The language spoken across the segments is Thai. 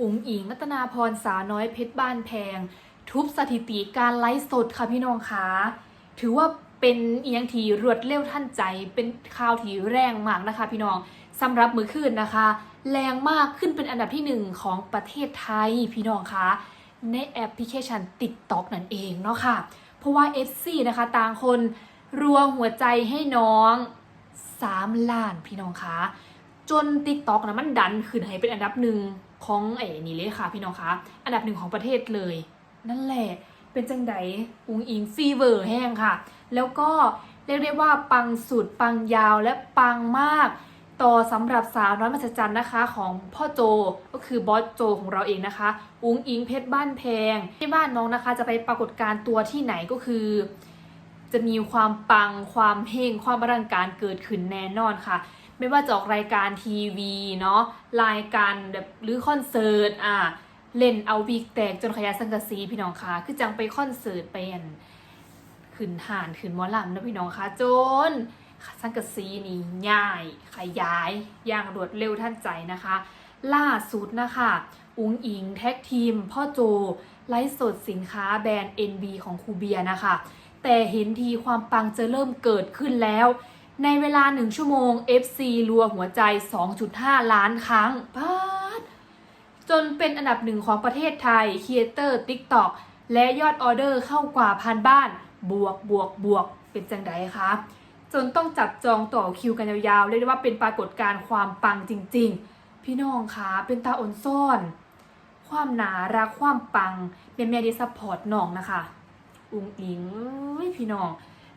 อุ๋งอิงรัตนาพรสาวน้อยเพชรบ้านแพง ทุบสถิติการไลฟ์สดค่ะพี่น้องคะถือว่าเป็นเอียงทีรวดเร็วท่านใจ เป็นข่าวที่แรงมากนะคะ พี่น้องสำหรับมือคืนนะคะ แรงมากขึ้นเป็นอันดับที่หนึ่งของประเทศไทยพี่น้องคะในแอปพลิเคชัน TikTok นั่นเองเนาะค่ะ เพราะว่า FC นะคะต่างคนรวมหัวใจให้น้อง 3 ล้านพี่น้องคะ จน TikTok นะมันดันขึ้นให้เป็นอันดับหนึ่งของไอ้นี่เลยค่ะพี่น้องคะ อันดับหนึ่งของประเทศเลย นั่นแหละ เป็นจังไดอุงอิงฟีเวอร์แห้งค่ะ แล้วก็เรียกได้ว่าปังสุดปังยาวและปังมาก ต่อสำหรับสาวน้อยมหัศจรรย์นะคะของพ่อโจก็คือบอสโจของเราเองนะคะ อุงอิงเพชรบ้านแพงที่บ้านน้องนะคะ จะไปปรากฏการณ์ตัวที่ไหนก็คือจะมีความปังความเฮงความอลังการเกิดขึ้นแน่นอนค่ะ ไม่ว่าจะออกรายการทีวีเนาะรายการแบบหรือคอนเสิร์ตอะเล่นเอาวิกแตกจนขยายสังกะสีพี่น้องคะคือจังไปคอนเสิร์ตไปอันขึ้นห่านขึ้นหมอลำนะพี่น้องคะจนสังกะสีนี่ง่าย ขยายอย่างรวดเร็วท่านใจนะคะ ล่าสุดนะคะ อุงอิงแท็กทีม พ่อโจ ไลฟ์สดสินค้าแบรนด์ NB ของคูเบียนะคะ แต่เห็นทีความปังจะเริ่มเกิดขึ้นแล้ว ในเวลาหนึ่งชั่วโมง FC รัวหัวใจ 2.5 ล้านครั้งพาดจนเป็นอันดับหนึ่งของประเทศไทยครีเอเตอร์ TikTok และยอดออเดอร์เข้ากว่าพันบ้าน บวกบวกบวกเป็นจังไดคะจนต้องจับจองต่อคิวกันยาวๆ เรียกได้ว่าเป็นปรากฏการณ์ความปังจริง ๆ พี่น้องคะเป็นตาอ่อนซ่อน ความหนารักความปังแม่แม่ไดีซัพพอร์ตน้องนะคะ อุงอิงพี่น้อง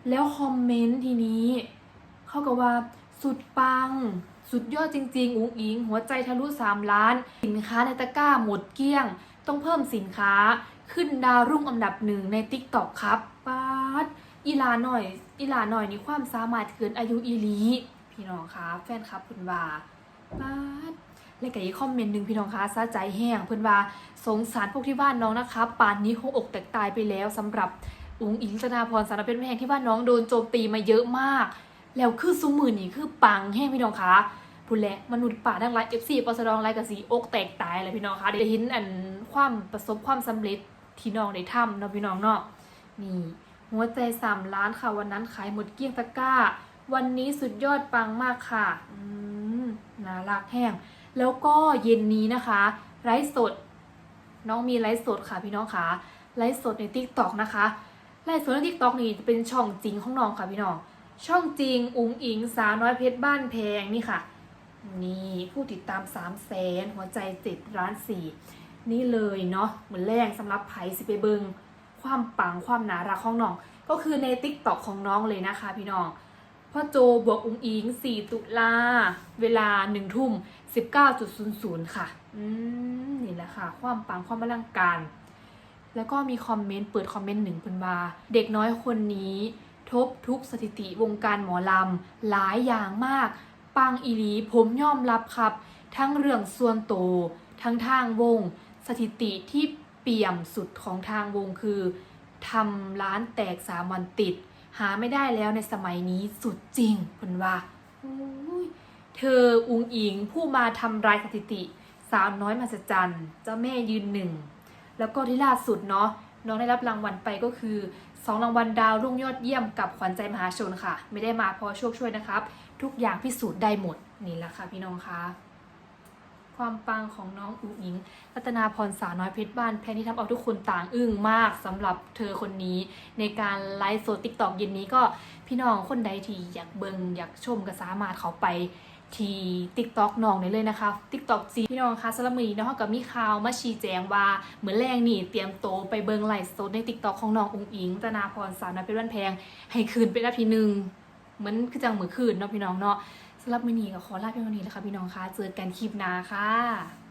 แล้วคอมเมนต์ทีนี้ เขาก็ว่าสุดปัง สุดยอดจริง ๆ อุงอิง หัวใจทะลุ 3 ล้าน สินค้าในตะกร้าหมดเกลี้ยง ต้องเพิ่มสินค้าขึ้นดาวรุ่งอันดับหนึ่งใน t ิ k t o k ครับป๊าดอีลาหน่อยอีลาหน่อยนี่ความสามารถเกินอายุอีลีพี่น้องคะแฟนคลับคุณว่าป๊าดและก็อีกคอมเมนต์หนึ่งพี่น้องคะซาใจแห้งเพื่อนว่าสงสารพวกที่บ้านน้องนะคะป่านนี้คงอกแตกตายไปแล้วสำหรับอุ๋งอิงธนาพรสารเป็นแพงที่บ้านน้องโดนโจมตีมาเยอะมาก แล้วคือซุ้มมือนี่คือปังแห้งพี่น้องคะพูดแหละมนุษย์ป่าทั้งหลายเอฟซีปอสดองไรกับสีอกแตกตายเลยพี่น้องคะได้เห็นอันความประสบความสำเร็จที่น้องได้ทำเนาะพี่น้องเนาะนี่หัวใจสามล้านค่ะ วันนั้นขายหมดเกลี้ยงตะกร้า วันนี้สุดยอดปังมากค่ะอืมน่ารักแห้งแล้วก็เย็นนี้นะคะ ไลฟ์สด น้องมีไลฟ์สดค่ะพี่น้องคะไลฟ์สดใน t ิ k t o k นะคะไลฟ์สดใน t ิ k t o k นี่จะเป็นช่องจริงของน้องค่ะพี่น้อง ช่องจริงอุ๋งอิงสาวน้อยเพชรบ้านแพงนี่ค่ะ นี่ผู้ติดตาม3 0 0แสนหัวใจ7ล้านสี่นี่เลยเนาะเหมือนแรงสำหรับไผ่สิไปเบิงความปังความหนารักของน้อง ก็คือใน t ิ k t o k ของน้องเลยนะคะพี่น้องพ่อโจบวกอุงอิง 4 ตุลา เวลา1ทุ่ม 19.00 ค่ะ อืม นี่แหละค่ะ ความปังความอลังการ แล้วก็มีคอมเมนต์ เปิดคอมเมนต์หนึ่งเป็นว่า เด็กน้อยคนนี้ ทบทุกสถิติวงการหมอลำ หลายอย่างมาก ปังอีหลีผมยอมรับครับ ทั้งเรื่องส่วนโต ทั้งทางวง สถิติที่เปี่ยมสุดของทางวงคือทำร้านแตกสามวันติด หาไม่ได้แล้วในสมัยนี้สุดจริงคุณว่าเธออุงอิงผู้มาทำลายสถิติ สาวน้อยมหัศจรรย์เจ้าแม่ยืนหนึ่ง แล้วก็ที่ล่าสุดเนาะ น้องได้รับรางวัลไปก็คือสองรางวัลดาวรุ่งยอดเยี่ยมกับขวัญใจมหาชนค่ะ ไม่ได้มาเพราะโชคช่วยนะครับ ทุกอย่างพิสูจน์ได้หมดนี่แหละค่ะพี่น้องคะความปังของน้องอุ๋งอิง รัตนาพรสาวน้อยเพชรบ้านแพนที่ทำเอาทุกคนต่างอึ้งมากสำหรับเธอคนนี้ ในการไลฟ์สดติ๊กตอกเย็นนี้ก็พี่น้องคนใดที่อยากเบิงอยากชมก็สามารถเขาไป ที่ติ๊กตอกน้องได้เลยนะคะติ๊กตอกจีพี่น้องคะสลับมือนี้เนาะกับมีข่าวมาชี้แจงว่าเหมือนแรงนี่เตรียมโตไปเบิงไลฟ์สดในติ๊กตอกของน้ององอิงตนาพรสาวนาเพชรบ้านแพง ให้คืนเป็นอาทีหนึ่งเหมือนคือจังเหมือคืนเนาะพี่น้องเนาะสำหรับมือนี้ก็ขอลาเพียงเท่านี้แหละค่ะพี่น้องคะเจอกันคลิปหน้าค่ะ